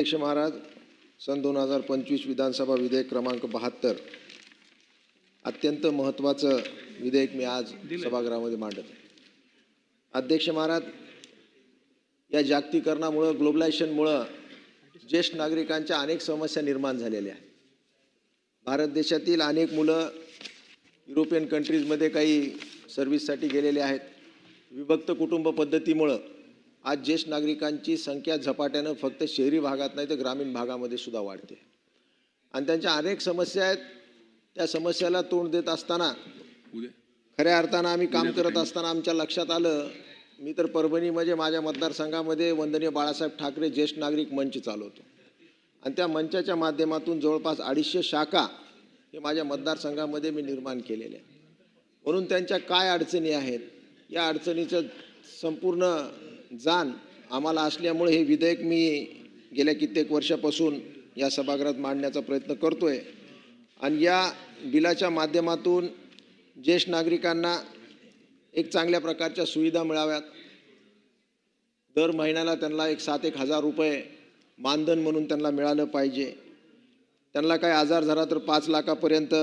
अध्यक्ष महाराज सन दोन हजार पंचवीस विधानसभा विधेयक क्रमांक बहात्तर. अत्यंत महत्त्वाचं विधेयक मी आज सभागृहामध्ये मांडत आहे. अध्यक्ष महाराज या जागतिकरणामुळं ग्लोबलायझेशनमुळं ज्येष्ठ नागरिकांच्या अनेक समस्या निर्माण झालेल्या आहेत. भारत देशातील अनेक मुलं युरोपियन कंट्रीजमध्ये काही सर्व्हिससाठी गेलेले आहेत. विभक्त कुटुंब पद्धतीमुळं आज ज्येष्ठ नागरिकांची संख्या झपाट्यानं फक्त शहरी भागात नाही तर ग्रामीण भागामध्ये सुद्धा वाढते. आणि त्यांच्या अनेक समस्या आहेत. त्या समस्याला तोंड देत असताना खऱ्या अर्थानं आम्ही काम करत असताना आमच्या लक्षात आलं मी तर परभणीमध्ये माझ्या मतदारसंघामध्ये वंदनीय बाळासाहेब ठाकरे ज्येष्ठ नागरिक मंच चालवतो. आणि त्या मंचाच्या माध्यमातून जवळपास अडीचशे शाखा हे माझ्या मतदारसंघामध्ये मी निर्माण केलेले आहेत. म्हणून त्यांच्या काय अडचणी आहेत या अडचणीचं संपूर्ण जाण आम्हाला असल्यामुळे हे विधेयक मी गेल्या कित्येक वर्षापासून या सभागृहात मांडण्याचा प्रयत्न करतो आहे आणि या बिलाच्या माध्यमातून ज्येष्ठ नागरिकांना एक चांगल्या प्रकारच्या सुविधा मिळाव्यात. दर महिन्याला त्यांना एक सात एक हजार रुपये मानधन म्हणून त्यांना मिळालं पाहिजे. त्यांना काही आजार झाला तर पाच लाखापर्यंत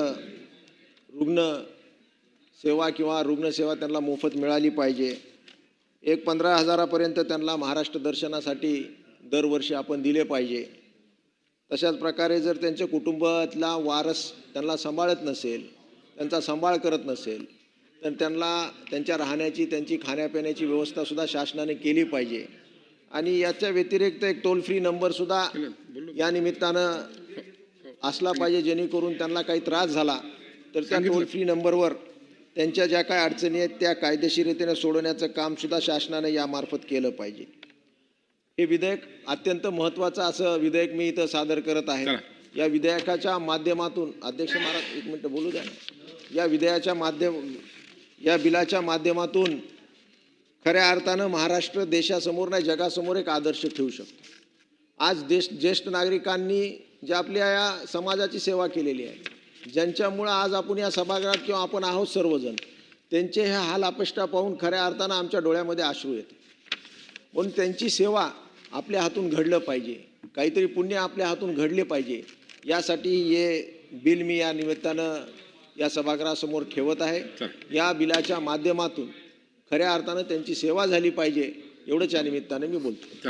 रुग्ण सेवा किंवा रुग्णसेवा त्यांना मोफत मिळाली पाहिजे. एक पंधरा हजारापर्यंत त्यांना महाराष्ट्र दर्शनासाठी दरवर्षी आपण दिले पाहिजे. तशाच प्रकारे जर त्यांच्या कुटुंबातला वारस त्यांना सांभाळत नसेल त्यांचा सांभाळ करत नसेल तर त्यांना त्यांच्या राहण्याची त्यांची खाण्यापिण्याची व्यवस्थासुद्धा शासनाने केली पाहिजे. आणि याच्या व्यतिरिक्त एक टोल फ्री नंबरसुद्धा या निमित्तानं असला पाहिजे जेणेकरून त्यांना काही त्रास झाला तर त्या टोल फ्री नंबरवर त्यांच्या ज्या काय अडचणी आहेत त्या कायदेशीरतेने सोडवण्याचं कामसुद्धा शासनाने यामार्फत केलं पाहिजे. हे विधेयक अत्यंत महत्त्वाचं असं विधेयक मी इथं सादर करत आहे. या विधेयकाच्या माध्यमातून अध्यक्ष महाराज एक मिनटं बोलू द्या. या विधेयाच्या माध्यम या बिलाच्या माध्यमातून खऱ्या अर्थानं महाराष्ट्र देशासमोर नाही जगासमोर एक आदर्श ठेवू शकतो. आज देश ज्येष्ठ नागरिकांनी जे आपल्या या समाजाची सेवा केलेली आहे ज्यांच्यामुळं आज आपण या सभागृहात किंवा आपण आहोत सर्वजण त्यांचे हे हाल अपेष्टा पाहून खऱ्या अर्थानं आमच्या डोळ्यामध्ये अश्रू येते. म्हणून त्यांची सेवा आपल्या हातून घडलं पाहिजे. काहीतरी पुण्य आपल्या हातून घडले पाहिजे. यासाठी हे बिल मी या निमित्तानं या सभागृहासमोर ठेवत आहे. या बिलाच्या माध्यमातून खऱ्या अर्थानं त्यांची सेवा झाली पाहिजे एवढंच या निमित्तानं मी बोलतो.